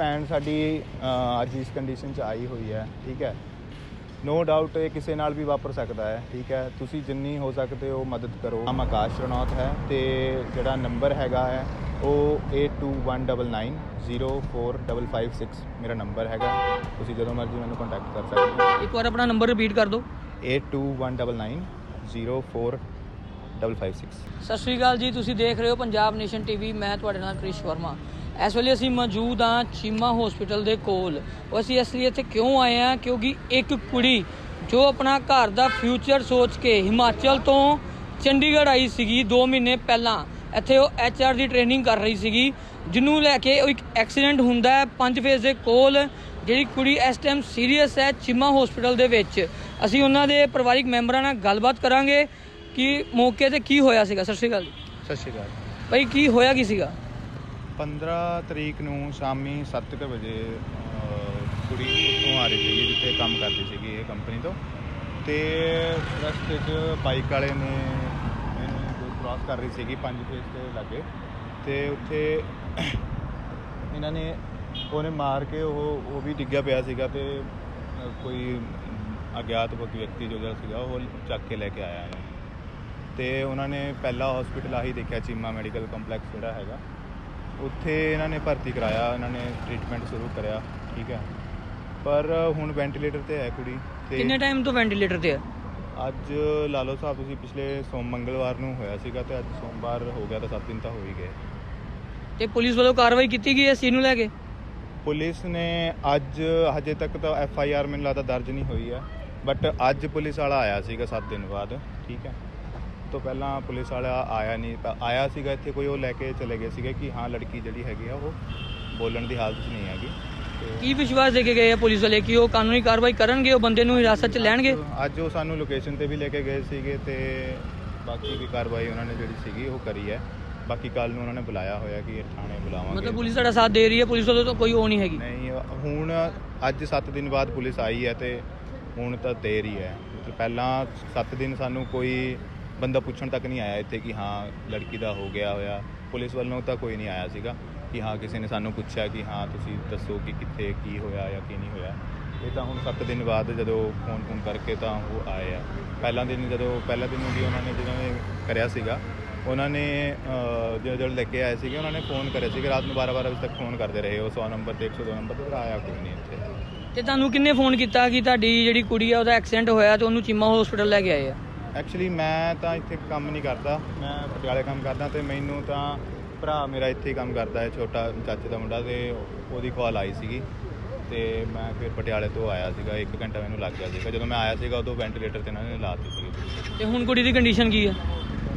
ਭੈਣ ਸਾਡੀ ਅੱਜ ਇਸ ਕੰਡੀਸ਼ਨ 'ਚ ਆਈ ਹੋਈ ਹੈ ਠੀਕ ਹੈ? ਨੋ ਡਾਊਟ ਇਹ ਕਿਸੇ ਨਾਲ ਵੀ ਵਾਪਰ ਸਕਦਾ ਹੈ ਠੀਕ ਹੈ? ਤੁਸੀਂ ਜਿੰਨੀ ਹੋ ਸਕਦੇ ਹੋ ਮਦਦ ਕਰੋ। ਨਾਮ ਆਕਾਸ਼ ਰਣੌਤ ਹੈ ਤੇ ਜਿਹੜਾ ਨੰਬਰ ਹੈਗਾ ਹੈ ਉਹ 8219904556 ਮੇਰਾ ਨੰਬਰ ਹੈਗਾ। ਤੁਸੀਂ ਜਦੋਂ ਮਰਜ਼ੀ ਮੈਨੂੰ ਕੰਟੈਕਟ ਕਰ ਸਕਦੇ ਹੋ। ਇੱਕ ਵਾਰ ਆਪਣਾ ਨੰਬਰ ਰਿਪੀਟ ਕਰ ਦਿਓ 8219904556 ਸਤਿ ਸ਼੍ਰੀ ਅਕਾਲ ਜੀ ਤੁਸੀਂ ਦੇਖ ਰਹੇ ਹੋ ਪੰਜਾਬ ਨੇਸ਼ਨ ਟੀਵੀ ਮੈਂ ਤੁਹਾਡੇ ਨਾਲ ਕ੍ਰਿਸ਼ ਵਰਮਾ। ਇਸ ਵੇਲੇ ਅਸੀਂ ਮੌਜੂਦ ਹਾਂ ਚੀਮਾ ਹਸਪੀਟਲ ਦੇ ਕੋਲ। ਅਸੀਂ ਇਸ ਲਈ ਇੱਥੇ ਕਿਉਂ ਆਏ ਹਾਂ? ਕਿਉਂਕਿ ਇੱਕ ਕੁੜੀ ਜੋ ਆਪਣਾ ਘਰ ਦਾ ਫਿਊਚਰ ਸੋਚ ਕੇ ਹਿਮਾਚਲ ਤੋਂ ਚੰਡੀਗੜ੍ਹ ਆਈ ਸੀਗੀ 2 ਮਹੀਨੇ ਪਹਿਲਾਂ। ਇੱਥੇ ਉਹ ਐਚਆਰ ਦੀ ਟ੍ਰੇਨਿੰਗ ਕਰ ਰਹੀ ਸੀਗੀ ਜਿਹਨੂੰ ਲੈ ਕੇ ਉਹ ਇੱਕ ਐਕਸੀਡੈਂਟ ਹੁੰਦਾ ਹੈ ਪੰਜ ਫੇਜ਼ ਦੇ ਕੋਲ। ਜਿਹੜੀ ਕੁੜੀ ਇਸ ਟਾਈਮ ਸੀਰੀਅਸ ਹੈ ਚੀਮਾ ਹਸਪੀਟਲ ਦੇ ਵਿੱਚ। ਅਸੀਂ ਉਹਨਾਂ ਦੇ ਪਰਿਵਾਰਿਕ ਮੈਂਬਰਾਂ ਨਾਲ ਗੱਲਬਾਤ ਕਰਾਂਗੇ ਕਿ ਮੌਕੇ ਤੇ ਕੀ ਹੋਇਆ ਸੀਗਾ? ਸਤਿ ਸ਼੍ਰੀ ਅਕਾਲ ਸਤਿ ਸ਼੍ਰੀ ਅਕਾਲ। ਭਾਈ ਕੀ ਹੋਇਆ ਕੀ ਸੀਗਾ? 15 ਤਰੀਕ ਨੂੰ ਸ਼ਾਮੀ 7:00 ਵਜੇ ਕੁੜੀ ਉੱਥੋਂ ਆ ਰਹੀ ਸੀਗੀ ਜਿੱਥੇ ਕੰਮ ਕਰਦੀ ਸੀਗੀ ਇਹ ਕੰਪਨੀ ਤੋਂ। ਤੇ ਰਸਤੇ 'ਚ ਬਾਈਕ ਵਾਲੇ ਨੇ ਇਹਨੂੰ ਕ੍ਰਾਸ ਕਰ ਰਹੀ ਸੀਗੀ ਪੰਜ ਫੇਸ ਤੇ ਲੱਗੇ। ਤੇ ਉੱਥੇ ਇਹਨਾਂ ਨੇ ਉਹਨੇ ਮਾਰ ਕੇ ਉਹ ਉਹ ਵੀ ਡਿੱਗਿਆ ਪਿਆ ਸੀਗਾ ਤੇ ਕੋਈ ਅਗਿਆਤ ਵਿਅਕਤੀ ਜੋ ਜਿਹੜਾ ਸੀਗਾ ਉਹ ਚੱਕ ਕੇ ਲੈ ਕੇ ਆਇਆ ਇਹਨੂੰ। ਤੇ ਉਹਨਾਂ ਨੇ ਪਹਿਲਾ ਹਸਪੀਟਲ ਆਹੀ ਦੇਖਿਆ ਚੀਮਾ ਮੈਡੀਕਲ ਕੰਪਲੈਕਸ ਜਿਹੜਾ ਹੈਗਾ। ਉੱਥੇ ਇਹਨਾਂ ਨੇ ਭਰਤੀ ਕਰਾਇਆ ਇਹਨਾਂ ਨੇ ਟ੍ਰੀਟਮੈਂਟ ਸ਼ੁਰੂ ਕਰਿਆ ਠੀਕ ਹੈ। ਪਰ ਹੁਣ ਵੈਂਟੀਲੇਟਰ ਤੇ ਹੈ ਕੁੜੀ ਕਿੰਨੇ ਤੇ ਟਾਈਮ ਤੋਂ ਵੈਂਟੀਲੇਟਰ ਤੇ ਹੈ ਅੱਜ ਲਾ ਲਓ ਸਾਹਿਬ ਤੁਸੀਂ ਪਿਛਲੇ ਸੋਮ ਮੰਗਲਵਾਰ ਨੂੰ ਹੋਇਆ ਸੀਗਾ ਤੇ ਅੱਜ ਸੋਮਵਾਰ ਹੋ ਗਿਆ ਤਾਂ 7 ਦਿਨ ਤਾਂ ਹੋ ਹੀ ਗਏ। ਤੇ ਪੁਲਿਸ ਵੱਲੋਂ ਕਾਰਵਾਈ ਕੀਤੀ ਗਈ ਹੈ ਚੀਜ਼ ਨੂੰ ਲੈ ਕੇ? ਪੁਲਿਸ ਨੇ ਅੱਜ ਹਜੇ ਤੱਕ ਤਾਂ ਐਫ ਆਈ ਆਰ ਮੈਨੂੰ ਲੱਗਦਾ ਦਰਜ ਨਹੀਂ ਹੋਈ ਹੈ ਬਟ ਅੱਜ ਪੁਲਿਸ ਵਾਲਾ ਆਇਆ ਸੀਗਾ 7 ਦਿਨ ਬਾਅਦ ਠੀਕ ਹੈ। ਤੋਂ ਪਹਿਲਾਂ ਪੁਲਿਸ ਵਾਲਾ ਆਇਆ ਨਹੀਂ ਆਇਆ ਸੀਗਾ ਇੱਥੇ ਕੋਈ ਉਹ ਲੈ ਕੇ ਚਲੇ ਗਏ ਸੀਗੇ ਕਿ ਹਾਂ ਲੜਕੀ ਜਿਹੜੀ ਹੈਗੀ ਆ ਉਹ ਬੋਲਣ ਦੀ ਹਾਲਤ 'ਚ ਨਹੀਂ ਹੈਗੀ। ਕੀ ਵਿਸ਼ਵਾਸ ਦੇ ਕੇ ਗਏ ਆ ਪੁਲਿਸ ਵਾਲੇ ਕਿ ਉਹ ਕਾਨੂੰਨੀ ਕਾਰਵਾਈ ਕਰਨਗੇ ਉਹ ਬੰਦੇ ਨੂੰ ਹਿਰਾਸਤ 'ਚ ਲੈਣਗੇ? ਅੱਜ ਉਹ ਸਾਨੂੰ ਲੋਕੇਸ਼ਨ ਤੇ ਵੀ ਲੈ ਕੇ ਗਏ ਸੀਗੇ ਤੇ ਬਾਕੀ ਵੀ ਕਾਰਵਾਈ ਉਹਨਾਂ ਨੇ ਜਿਹੜੀ ਸੀਗੀ ਉਹ ਕਰੀ ਹੈ। ਬਾਕੀ ਕੱਲ ਨੂੰ ਉਹਨਾਂ ਨੇ ਬੁਲਾਇਆ ਹੋਇਆ ਕਿ ਥਾਣੇ ਬੁਲਾਵਾਂਗੇ। ਮਤਲਬ ਪੁਲਿਸ ਸਾਡਾ ਸਾਥ ਦੇ ਰਹੀ ਹੈ ਪੁਲਿਸ ਵੱਲੋਂ ਤਾਂ ਕੋਈ ਉਹ ਨਹੀਂ ਹੈਗੀ। ਨਹੀਂ ਹੁਣ ਅੱਜ 7 ਦਿਨ ਬਾਅਦ ਪੁਲਿਸ ਆਈ ਹੈ ਤੇ ਹੁਣ ਤਾਂ ਦੇਰ ਹੀ ਹੈ। ਮਤਲਬ ਪਹਿਲਾਂ 7 ਦਿਨ ਸਾਨੂੰ ਕੋਈ ਬੰਦਾ ਪੁੱਛਣ ਤੱਕ ਨਹੀਂ ਆਇਆ ਇੱਥੇ ਕਿ ਹਾਂ, ਲੜਕੀ ਦਾ ਹੋ ਗਿਆ ਹੋਇਆ। ਪੁਲਿਸ ਵੱਲੋਂ ਤਾਂ ਕੋਈ ਨਹੀਂ ਆਇਆ ਸੀਗਾ ਕਿ ਹਾਂ, ਕਿਸੇ ਨੇ ਸਾਨੂੰ ਪੁੱਛਿਆ ਕਿ ਹਾਂ, ਤੁਸੀਂ ਦੱਸੋ ਕਿ ਕਿੱਥੇ, ਕੀ ਹੋਇਆ ਜਾਂ ਕੀ ਨਹੀਂ ਹੋਇਆ। ਇਹ ਤਾਂ ਹੁਣ 7 ਦਿਨ ਬਾਅਦ ਜਦੋਂ ਫੋਨ ਫੋਨ ਕਰਕੇ ਤਾਂ ਉਹ ਆਏ ਆ। ਪਹਿਲਾਂ ਦਿਨ ਜਦੋਂ, ਪਹਿਲਾ ਦਿਨ ਵੀ ਉਹਨਾਂ ਨੇ ਜਿਹਨਾਂ ਨੇ ਕਰਿਆ ਸੀਗਾ, ਉਹਨਾਂ ਨੇ ਜਦੋਂ ਜਦੋਂ ਲੈ ਕੇ ਆਏ ਸੀਗੇ, ਉਹਨਾਂ ਨੇ ਫੋਨ ਕਰਿਆ ਸੀਗਾ। ਰਾਤ ਨੂੰ 12 12 ਵਜੇ ਤੱਕ ਫੋਨ ਕਰਦੇ ਰਹੇ। ਉਹ 100 ਨੰਬਰ ਤੇ 102 ਨੰਬਰ ਤੇ, ਪਰ ਆਇਆ ਕੋਈ ਨਹੀਂ ਇੱਥੇ। ਤੇ ਤੁਹਾਨੂੰ ਕਿੰਨੇ ਫੋਨ ਕੀਤਾ ਕਿ ਤੁਹਾਡੀ ਜਿਹੜੀ ਕੁੜੀ ਆ, ਉਹਦਾ ਐਕਸੀਡੈਂਟ ਹੋਇਆ ਤੇ ਉਹਨੂੰ ਚੀਮਾ ਹਸਪੀਟਲ ਲੈ ਕੇ ਆਏ ਆ? ਐਕਚੁਅਲੀ ਮੈਂ ਤਾਂ ਇੱਥੇ ਕੰਮ ਨਹੀਂ ਕਰਦਾ। ਮੈਂ ਪਟਿਆਲੇ ਕੰਮ ਕਰਦਾ ਤੇ ਮੈਨੂੰ ਤਾਂ ਭਰਾ ਮੇਰਾ ਇੱਥੇ ਹੀ ਕੰਮ ਕਰਦਾ ਹੈ ਛੋਟਾ ਚਾਚੇ ਦਾ ਮੁੰਡਾ ਤੇ ਉਹਦੀ ਕਾਲ ਆਈ ਸੀਗੀ। ਤੇ ਮੈਂ ਫਿਰ ਪਟਿਆਲੇ ਤੋਂ ਆਇਆ ਸੀਗਾ 1 ਘੰਟਾ ਮੈਨੂੰ ਲੱਗ ਗਿਆ ਸੀਗਾ। ਜਦੋਂ ਮੈਂ ਆਇਆ ਸੀਗਾ ਉਦੋਂ ਵੈਂਟੀਲੇਟਰ ਤੇ ਇਹਨਾਂ ਨੇ ਲਾਤੀ ਸੀਗੀ। ਤੇ ਹੁਣ ਕੁੜੀ ਦੀ ਕੰਡੀਸ਼ਨ ਕੀ ਹੈ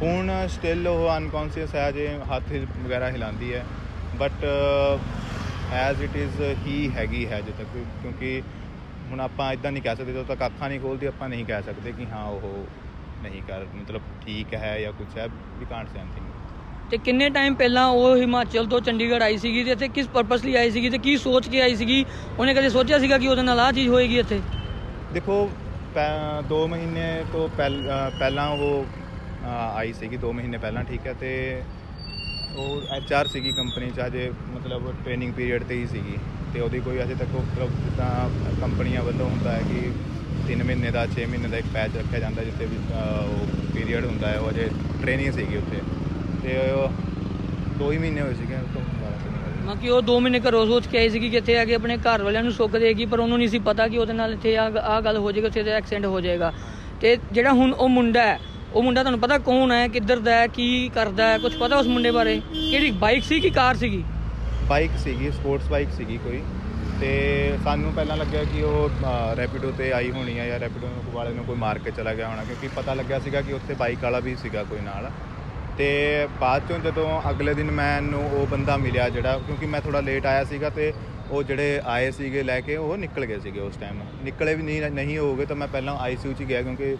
ਹੁਣ ਸਟਿਲ ਉਹ ਅਨਕੌਂਸ਼ੀਅਸ ਹੈ ਜੇ ਹੱਥ ਵਗੈਰਾ ਹਿਲਾਉਂਦੀ ਹੈ। ਬਟ ਐਜ਼ ਇਟ ਇਜ਼ ਹੀ ਹੈਗੀ ਹੈ ਜਿੱਦ ਤੱਕ। ਕਿਉਂਕਿ ਹੁਣ ਆਪਾਂ ਇਦਾਂ ਨਹੀਂ ਕਹਿ ਸਕਦੇ ਜਦੋਂ ਤੱਕ ਅੱਖਾਂ ਨਹੀਂ ਖੋਲਦੀ ਆਪਾਂ ਨਹੀਂ ਕਹਿ ਸਕਦੇ ਕਿ ਹਾਂ ਉਹ ਨਹੀਂ ਕਰ ਮਤਲਬ ਠੀਕ ਹੈ ਜਾਂ ਕੁਝ ਹੈ ਵੀ ਕਾਂਟ ਸੇ ਐਨੀਥਿੰਗ ਤੇ ਕਿੰਨੇ ਟਾਈਮ ਪਹਿਲਾਂ ਉਹ ਹਿਮਾਚਲ ਤੋਂ ਚੰਡੀਗੜ੍ਹ ਆਈ ਸੀਗੀ ਤੇ ਇੱਥੇ ਕਿਸ ਪਰਪਸ ਲਈ ਆਈ ਸੀਗੀ ਤੇ ਕੀ ਸੋਚ ਕੇ ਆਈ ਸੀਗੀ? ਉਹਨੇ ਕਦੇ ਸੋਚਿਆ ਸੀਗਾ ਕਿ ਉਹਦੇ ਨਾਲ ਆਹ ਚੀਜ਼ ਹੋਏਗੀ ਇੱਥੇ? ਦੇਖੋ 2 ਮਹੀਨੇ ਤੋਂ ਪਹਿਲ- ਉਹ ਆਈ ਸੀਗੀ 2 ਮਹੀਨੇ ਪਹਿਲਾਂ ਠੀਕ ਹੈ ਤੇ ਉਹ ਐਚ ਆਰ ਸੀਗੀ ਕੰਪਨੀ ਚ ਅਜੇ ਮਤਲਬ ਟ੍ਰੇਨਿੰਗ ਪੀਰੀਅਡ ਤੇ ਹੀ ਸੀਗੀ। ਤੇ ਉਹਦੀ ਕੋਈ ਅਜੇ ਤੱਕ ਉਹ ਮਤਲਬ ਜਿੱਦਾਂ ਕੰਪਨੀਆਂ ਵੱਲੋਂ ਹੁੰਦਾ ਹੈ ਕਿ 3 ਮਹੀਨੇ ਦਾ 6 ਮਹੀਨੇ ਦਾ ਇੱਕ ਪੈਚ ਰੱਖਿਆ ਜਾਂਦਾ ਜਿੱਥੇ ਵੀ ਉਹ ਪੀਰੀਅਡ ਹੁੰਦਾ ਹੈ ਉਹ ਅਜੇ ਟ੍ਰੇਨਿੰਗ ਸੀਗੀ ਉੱਥੇ। ਤੇ ਉਹ ਦੋ ਹੀ ਮਹੀਨੇ ਹੋਏ ਸੀਗੇ ਤੋਂ ਬਾਅਦ। ਮੈਂ ਕਿ ਉਹ 2 ਮਹੀਨੇ ਘਰੋਂ ਸੋਚ ਕੇ ਆਈ ਸੀਗੀ ਕਿ ਇੱਥੇ ਆ ਕੇ ਆਪਣੇ ਘਰ ਵਾਲਿਆਂ ਨੂੰ ਸੁੱਖ ਦੇਗੀ ਪਰ ਉਹਨੂੰ ਨਹੀਂ ਸੀ ਪਤਾ ਕਿ ਉਹਦੇ ਨਾਲ ਇੱਥੇ ਆ ਆ ਗੱਲ ਹੋ ਜਾਏਗੀ ਉੱਥੇ ਤੇ ਐਕਸੀਡੈਂਟ ਹੋ ਜਾਏਗਾ। ਤੇ ਜਿਹੜਾ ਹੁਣ ਉਹ ਮੁੰਡਾ ਹੈ ਉਹ ਮੁੰਡਾ ਤੁਹਾਨੂੰ ਪਤਾ ਕੌਣ ਹੈ ਕਿੱਧਰ ਦਾ ਹੈ ਕੀ ਕਰਦਾ ਹੈ ਕੁਝ ਪਤਾ ਉਸ ਮੁੰਡੇ ਬਾਰੇ? ਕਿਹੜੀ ਬਾਈਕ ਸੀ ਕਿ ਕਾਰ ਸੀਗੀ? ਬਾਈਕ ਸੀਗੀ ਸਪੋਰਟਸ ਬਾਈਕ ਸੀਗੀ ਕੋਈ। ਤੇ ਸਾਨੂੰ ਪਹਿਲਾਂ ਲੱਗਿਆ ਕਿ ਉਹ ਰੈਪਿਡੋ ਤੇ ਆਈ ਹੋਣੀ ਆ ਜਾਂ ਰੈਪਿਡੋ ਵਾਲੇ ਨੂੰ ਕੋਈ ਮਾਰ ਕੇ ਚਲਾ ਗਿਆ ਹੋਣਾ, ਕਿਉਂਕਿ ਪਤਾ ਲੱਗਿਆ ਸੀਗਾ ਕਿ ਉੱਥੇ ਬਾਈਕ ਵਾਲਾ ਵੀ ਸੀਗਾ ਕੋਈ ਨਾਲ। ਤੇ ਬਾਅਦ ਚੋਂ ਜਦੋਂ ਅਗਲੇ ਦਿਨ ਮੈਨੂੰ ਉਹ ਬੰਦਾ ਮਿਲਿਆ ਜਿਹੜਾ, ਕਿਉਂਕਿ ਮੈਂ ਥੋੜਾ ਲੇਟ ਆਇਆ ਸੀਗਾ ਤੇ ਉਹ ਜਿਹੜੇ ਆਏ ਸੀਗੇ ਲੈ ਕੇ, ਉਹ ਨਿਕਲ ਗਏ ਸੀਗੇ ਉਸ ਟਾਈਮ ਨਿਕਲੇ ਵੀ ਨਹੀਂ ਨਹੀਂ ਹੋਗੇ ਤਾਂ ਮੈਂ ਪਹਿਲਾਂ ਆਈਸੀਯੂ 'ਚ ਗਿਆ, ਕਿਉਂਕਿ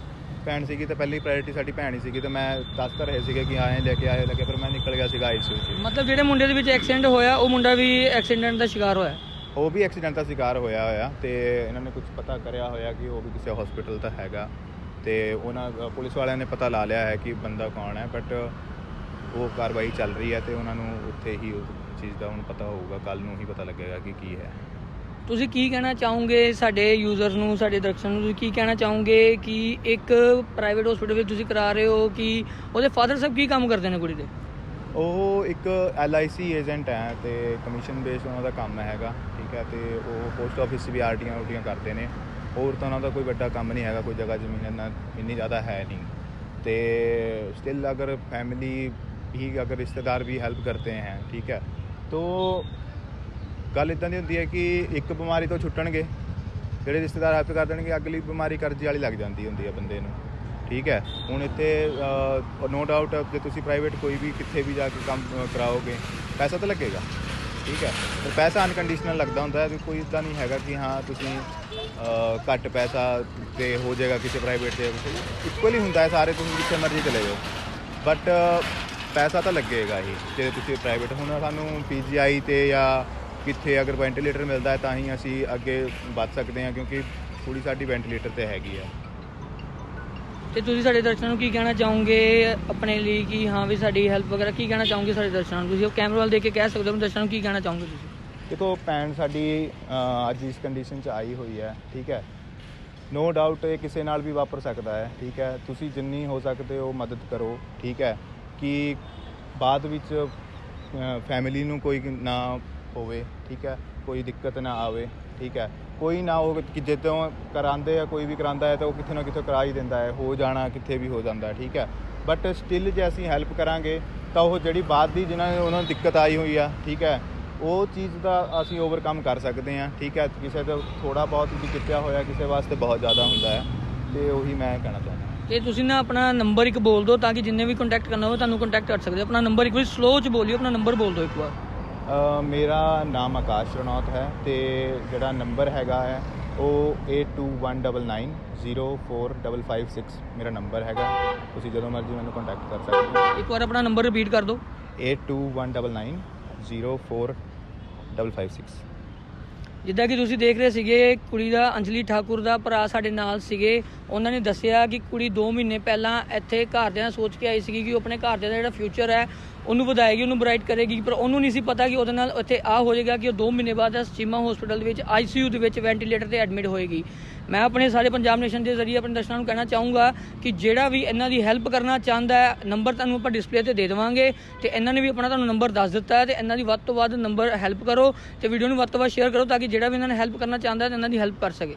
ਭੈਣ ਸੀਗੀ ਤਾਂ ਪਹਿਲੀ ਪ੍ਰਾਇੋਰਟੀ ਸਾਡੀ ਭੈਣ ਹੀ ਸੀਗੀ, ਤਾਂ ਮੈਂ ਦੱਸ ਤਾਂ ਰਹੇ ਸੀਗੇ ਕਿ ਆਏ, ਲੈ ਕੇ ਆਏ, ਲੈ ਕੇ ਪਰ ਮੈਂ ਨਿਕਲ ਗਿਆ ਸੀਗਾ ਆਈਸੀਯੂ 'ਚ। ਮਤਲਬ ਜਿਹੜੇ ਮੁੰਡੇ ਦੇ ਵਿੱਚ ਐਕਸੀਡੈਂਟ ਹੋਇਆ, ਉਹ ਮੁੰਡਾ ਵੀ ਐਕਸੀਡੈਂਟ ਦਾ ਸ਼ਿਕਾਰ ਹੋਇਆ? ਉਹ ਵੀ ਐਕਸੀਡੈਂਟ ਦਾ ਸ਼ਿਕਾਰ ਹੋਇਆ ਹੋਇਆ ਤੇ ਇਹਨਾਂ ਨੇ ਕੁਝ ਪਤਾ ਕਰਿਆ ਹੋਇਆ ਕਿ ਉਹ ਵੀ ਕਿਸੇ ਹਸਪੀਟਲ ਤਾਂ ਹੈਗਾ ਤੇ ਉਹਨਾਂ, ਪੁਲਿਸ ਵਾਲਿਆਂ ਨੇ ਪਤਾ ਲਾ ਲਿਆ ਹੈ ਕਿ ਬੰਦਾ ਕੌਣ ਹੈ ਬਟ ਉਹ ਕਾਰਵਾਈ ਚੱਲ ਰਹੀ ਹੈ ਤੇ ਉਹਨਾਂ ਨੂੰ ਉੱਥੇ ਹੀ ਉਸ ਚੀਜ਼ ਦਾ ਹੁਣ ਪਤਾ ਹੋਊਗਾ ਕੱਲ ਨੂੰ ਹੀ ਪਤਾ ਲੱਗੇਗਾ ਕਿ ਕੀ ਹੈ। ਤੁਸੀਂ ਕੀ ਕਹਿਣਾ ਚਾਹੋਗੇ ਸਾਡੇ ਯੂਜ਼ਰਸ ਨੂੰ, ਸਾਡੇ ਦਰਸ਼ਕਾਂ ਨੂੰ? ਤੁਸੀਂ ਕੀ ਕਹਿਣਾ ਚਾਹੋਗੇ ਕਿ ਇੱਕ ਪ੍ਰਾਈਵੇਟ ਹਸਪੀਟਲ ਵਿੱਚ ਤੁਸੀਂ ਕਰਾ ਰਹੇ ਹੋ ਕਿ ਉਹਦੇ ਫਾਦਰ ਸਾਹਿਬ ਕੀ ਕੰਮ ਕਰਦੇ ਨੇ ਕੁੜੀ ਦੇ? ਉਹ ਇੱਕ ਐੱਲ ਆਈ ਸੀ ਏਜੰਟ ਹੈ ਤੇ ਕਮਿਸ਼ਨ ਬੇਸ ਉਹਨਾਂ ਦਾ ਕੰਮ ਹੈਗਾ, ਠੀਕ ਹੈ, ਤੇ ਉਹ ਪੋਸਟ ਆਫਿਸ ਵੀ ਆਰਟੀਆਂ ਉਟੀਆਂ ਕਰਦੇ ਨੇ। ਹੋਰ ਤਾਂ ਉਹਨਾਂ ਦਾ ਕੋਈ ਵੱਡਾ ਕੰਮ ਨਹੀਂ ਹੈਗਾ, ਕੋਈ ਜਗ੍ਹਾ ਜ਼ਮੀਨ ਇੰਨਾ, ਇੰਨੀ ਜ਼ਿਆਦਾ ਹੈ ਨਹੀਂ। ਤੇ ਸਟਿਲ ਅਗਰ ਫੈਮਿਲੀ ਵੀ ਅਗਰ ਰਿਸ਼ਤੇਦਾਰ ਵੀ ਹੈਲਪ ਕਰਤੇ ਹੈ, ਠੀਕ ਹੈ, ਤੋਂ ਗੱਲ ਇਦਾਂ ਦੀ ਹੁੰਦੀ ਹੈ ਕਿ ਇੱਕ ਬਿਮਾਰੀ ਤੋਂ ਛੁੱਟਣਗੇ, ਜਿਹੜੇ ਰਿਸ਼ਤੇਦਾਰ ਹੈਲਪ ਕਰ ਦੇਣਗੇ, ਅਗਲੀ ਬਿਮਾਰੀ ਕਰਜ਼ੇ ਵਾਲੀ ਲੱਗ ਜਾਂਦੀ ਹੁੰਦੀ ਹੈ ਬੰਦੇ ਨੂੰ। ਠੀਕ ਹੈ। ਹੁਣ ਇੱਥੇ ਨੋ ਡਾਊਟ ਜੇ ਤੁਸੀਂ ਪ੍ਰਾਈਵੇਟ ਕੋਈ ਵੀ ਕਿੱਥੇ ਵੀ ਜਾ ਕੇ ਕੰਮ ਕਰਾਓਗੇ, ਪੈਸਾ ਤਾਂ ਲੱਗੇਗਾ। ਠੀਕ ਹੈ। ਪਰ ਪੈਸਾ ਅਨਕੰਡੀਸ਼ਨਲ ਲੱਗਦਾ ਹੁੰਦਾ ਹੈ ਕਿ ਕੋਈ ਇਦਾਂ ਨਹੀਂ ਹੈਗਾ ਕਿ ਹਾਂ, ਤੁਸੀਂ ਘੱਟ ਪੈਸਾ ਤੇ ਹੋ ਜਾਏਗਾ ਕਿਸੇ ਪ੍ਰਾਈਵੇਟ ਤੇ ਇਕੁਅਲੀ ਹੁੰਦਾ ਹੈ, ਸਾਰੇ ਤੁਸੀਂ ਜਿੱਥੇ ਮਰਜ਼ੀ ਚਲੇ ਜਾਓ। ਬਟ ਪੈਸਾ ਤਾਂ ਲੱਗੇਗਾ ਹੀ, ਜੇ ਤੁਸੀਂ ਪ੍ਰਾਈਵੇਟ ਹੁਣ ਸਾਨੂੰ ਪੀਜੀਆਈ ਤੇ ਜਾਂ ਕਿੱਥੇ ਅਗਰ ਵੈਂਟੀਲੇਟਰ ਮਿਲਦਾ ਹੈ, ਤਾਂ ਹੀ ਅਸੀਂ ਅੱਗੇ ਵੱਧ ਸਕਦੇ ਹਾਂ, ਕਿਉਂਕਿ ਕੁੜੀ ਸਾਡੀ ਵੈਂਟੀਲੇਟਰ ਤੇ ਹੈਗੀ ਆ ਤੇ ਤੁਸੀਂ ਸਾਡੇ ਦਰਸ਼ਕਾਂ ਨੂੰ ਕੀ ਕਹਿਣਾ ਚਾਹੋਗੇ? ਆਪਣੇ ਲਈ ਕਿ, ਹਾਂ ਵੀ ਸਾਡੀ ਹੈਲਪ ਵਗੈਰਾ ਕੀ ਕਹਿਣਾ ਚਾਹੋਗੇ ਸਾਡੇ ਦਰਸ਼ਕਾਂ ਨੂੰ? ਤੁਸੀਂ ਉਹ ਕੈਮਰਾ ਵੱਲ ਦੇਖ ਕੇ ਕਹਿ ਸਕਦੇ ਹੋ ਦਰਸ਼ਕਾਂ ਨੂੰ ਕੀ ਕਹਿਣਾ ਚਾਹੋਗੇ ਤੁਸੀਂ? ਦੇਖੋ, ਭੈਣ ਸਾਡੀ ਅੱਜ ਇਸ ਕੰਡੀਸ਼ਨ 'ਚ ਆਈ ਹੋਈ ਹੈ, ਠੀਕ ਹੈ? ਨੋ ਡਾਊਟ ਇਹ ਕਿਸੇ ਨਾਲ ਵੀ ਵਾਪਰ ਸਕਦਾ ਹੈ, ਠੀਕ ਹੈ? ਤੁਸੀਂ ਜਿੰਨੀ ਹੋ ਸਕਦੇ ਹੋ ਮਦਦ ਕਰੋ, ਠੀਕ ਹੈ? ਕਿ ਬਾਅਦ ਵਿੱਚ ਫੈਮਿਲੀ ਨੂੰ ਕੋਈ ਨਾ ਹੋਵੇ, ਠੀਕ ਹੈ? ਕੋਈ ਦਿੱਕਤ ਨਾ ਆਵੇ, ਠੀਕ ਹੈ? ਕੋਈ ਨਾ ਉਹ ਕਿ ਤੋਂ ਕਰਾਉਂਦੇ ਆ, ਕੋਈ ਵੀ ਕਰਾਉਂਦਾ ਹੈ ਤਾਂ ਉਹ ਕਿਤੇ ਨਾ ਕਿਤੇ ਕਰਾ ਹੀ ਦਿੰਦਾ ਹੈ, ਹੋ ਜਾਣਾ, ਕਿੱਥੇ ਵੀ ਹੋ ਜਾਂਦਾ ਹੈ ਠੀਕ ਹੈ। ਬਟ ਸਟਿਲ ਜੇ ਅਸੀਂ ਹੈਲਪ ਕਰਾਂਗੇ, ਤਾਂ ਉਹ ਜਿਹੜੀ ਬਾਅਦ ਦੀ ਜਿਨ੍ਹਾਂ ਨੂੰ ਉਹਨਾਂ ਨੂੰ ਦਿੱਕਤ ਆਈ ਹੋਈ ਆ, ਠੀਕ ਹੈ, ਉਹ ਚੀਜ਼ ਦਾ ਅਸੀਂ ਓਵਰਕਮ ਕਰ ਸਕਦੇ ਹਾਂ, ਠੀਕ ਹੈ। ਕਿਸੇ ਦਾ ਥੋੜਾ ਬਹੁਤ ਵੀ ਕੀਤਾ ਹੋਇਆ, ਕਿਸੇ ਵਾਸਤੇ ਬਹੁਤ ਜ਼ਿਆਦਾ ਹੁੰਦਾ ਹੈ, ਤੇ ਉਹੀ ਮੈਂ ਕਹਿਣਾ ਚਾਹੁੰਦਾ। ਤੇ ਤੁਸੀਂ ਨਾ ਆਪਣਾ ਨੰਬਰ ਇੱਕ ਬੋਲ ਦਿਓ, ਤਾਂ ਕਿ ਜਿੰਨੇ ਵੀ ਕੰਟੈਕਟ ਕਰਨਾ ਹੋਵੇ, ਤੁਹਾਨੂੰ ਕੰਟੈਕਟ ਕਰ ਸਕਦੇ ਹੋ। ਆਪਣਾ ਨੰਬਰ ਇੱਕ ਵਾਰੀ ਸਲੋ ਚ ਬੋਲਿਓ, ਆਪਣਾ ਨੰਬਰ ਬੋਲ ਦਿਓ ਇੱਕ ਵਾਰ। ਮੇਰਾ ਨਾਮ ਆਕਾਸ਼ ਰਣੌਤ ਹੈ ਤੇ ਜਿਹੜਾ ਨੰਬਰ ਹੈਗਾ ਹੈ ਉਹ 8219904556 ਮੇਰਾ ਨੰਬਰ ਹੈਗਾ। ਤੁਸੀਂ ਜਦੋਂ ਮਰਜ਼ੀ ਮੈਨੂੰ ਕੰਟੈਕਟ ਕਰ ਸਕਦੇ ਹੋ। ਇੱਕ ਵਾਰ ਆਪਣਾ ਨੰਬਰ ਰਿਪੀਟ ਕਰ ਦਿਓ। 8219904556 ਜਿੱਦਾਂ ਕਿ ਤੁਸੀਂ ਦੇਖ ਰਹੇ ਸੀਗੇ ਕੁੜੀ ਦਾ ਅੰਜਲੀ ਠਾਕੁਰ ਦਾ ਭਰਾ ਸਾਡੇ ਨਾਲ ਸੀਗੇ। ਉਹਨਾਂ ਨੇ ਦੱਸਿਆ ਕਿ ਕੁੜੀ 2 ਮਹੀਨੇ ਪਹਿਲਾਂ ਇੱਥੇ ਘਰਦਿਆਂ ਸੋਚ ਕੇ ਆਈ ਸੀਗੀ ਕਿ ਉਹ ਆਪਣੇ ਘਰਦਿਆਂ ਦਾ ਜਿਹੜਾ ਫਿਊਚਰ ਹੈ ਉਹਨੂੰ ਵਧਾਏਗੀ, ਉਹਨੂੰ ਬ੍ਰਾਈਟ ਕਰੇਗੀ, ਪਰ ਉਹਨੂੰ ਨਹੀਂ ਸੀ ਪਤਾ ਕਿ ਉਹਦੇ ਨਾਲ ਇੱਥੇ ਆ ਹੋ ਜਾਏਗਾ ਕਿ ਉਹ 2 ਮਹੀਨੇ ਬਾਅਦ ਚੀਮਾ ਹਸਪੀਟਲ ਦੇ ਵਿੱਚ ਆਈਸੀਯੂ ਦੇ ਵਿੱਚ ਵੈਂਟੀਲੇਟਰ ਤੇ ਐਡਮਿਟ ਹੋਏਗੀ। ਮੈਂ ਆਪਣੇ ਸਾਰੇ ਪੰਜਾਬ ਨੇਸ਼ਨ ਦੇ ਜ਼ਰੀਏ ਆਪਣੇ ਦਰਸ਼ਕਾਂ ਨੂੰ ਕਹਿਣਾ ਚਾਹੂੰਗਾ ਕਿ ਜਿਹੜਾ ਵੀ ਇਹਨਾਂ ਦੀ ਹੈਲਪ ਕਰਨਾ ਚਾਹੁੰਦਾ ਹੈ ਨੰਬਰ ਤੁਹਾਨੂੰ ਆਪਾਂ ਡਿਸਪਲੇ ਤੇ ਦੇ ਦੇਵਾਂਗੇ ਤੇ ਇਹਨਾਂ ਨੇ ਵੀ ਆਪਣਾ ਤੁਹਾਨੂੰ ਨੰਬਰ ਦੱਸ ਦਿੱਤਾ ਹੈ ਤੇ ਇਹਨਾਂ ਦੀ ਵੱਧ ਤੋਂ ਵੱਧ ਨੰਬਰ ਹੈਲਪ ਕਰੋ ਤੇ ਵੀਡੀਓ ਨੂੰ ਵੱਧ ਤੋਂ ਵੱਧ ਸ਼ੇਅਰ ਕਰੋ ਤਾਂ ਕਿ ਜਿਹੜਾ ਵੀ ਇਹਨਾਂ ਨੇ ਹੈਲਪ ਕਰਨਾ ਚਾਹੁੰਦਾ ਹੈ ਇਹਨਾਂ ਦੀ ਹੈਲਪ ਕਰ ਸਕੇ।